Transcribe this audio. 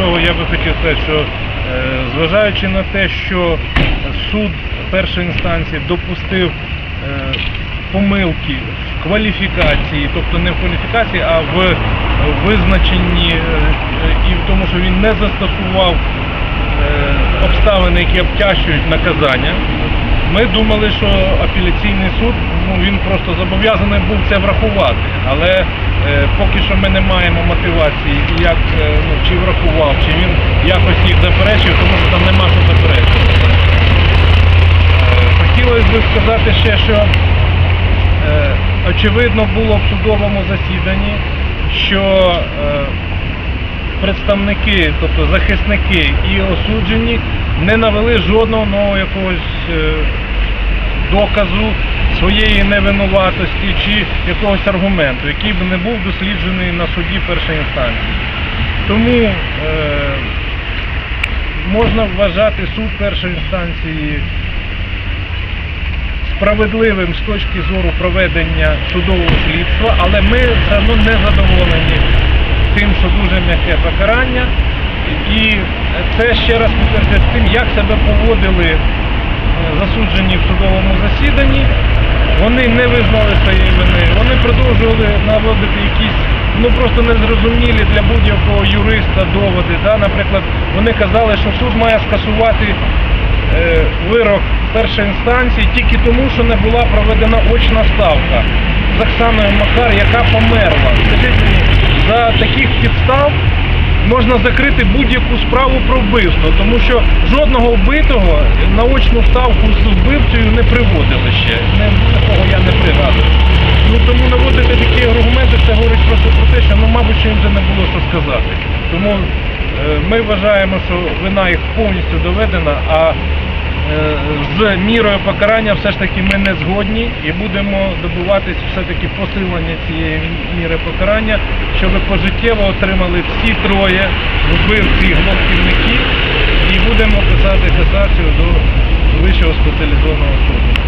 того, я би хотів сказати, що е, зважаючи на те, що суд першої інстанції допустив е, помилки в кваліфікації, тобто не в кваліфікації, а в визначенні е, і в тому, що він не застосував обставини, які обтяжують наказання. Ми думали, що апеляційний суд ну, він просто зобов'язаний був це врахувати. Але поки що ми не маємо мотивації, як е, ну, чи врахував, чи він якось їх заперечив, тому що там нема що заперечувати. Е, Хотілося б сказати ще, що е, очевидно було в судовому засіданні, що е, представники, тобто захисники і осуджені, не навели жодного нового якогось е, доказу своєї невинуватості чи якогось аргументу, який би не був досліджений на суді першої інстанції. Тому е, можна вважати суд першої інстанції справедливим з точки зору проведення судового слідства, але ми все одно не задоволені тим, що дуже м'яке покарання. І це ще раз підтверджує тим, як себе поводили засуджені в судовому засіданні. Вони не визнали своєї вини, вони продовжували наводити якісь ну просто незрозумілі для будь-якого юриста доводи. Да? Наприклад, вони казали, що суд має скасувати е, вирок першої інстанції тільки тому, що не була проведена очна ставка з Оксаною Макар, яка померла. Скажіть мені, за таких підстав можна закрити будь-яку справу про вбивство, тому що жодного вбитого на очну ставку з вбивцею не приводили ще. Такого я не пригадую. Ну тому наводити такі аргументи, це говорить просто про те, що ну, мабуть, їм вже не було що сказати. Тому е, ми вважаємо, що вина їх повністю доведена, а з мірою покарання все ж таки ми не згодні і будемо добиватись все-таки посилення цієї міри покарання, щоб пожиттєво отримали всі троє вбивці і гвалтівників і будемо писати касацію до Вищого спеціалізованого суду.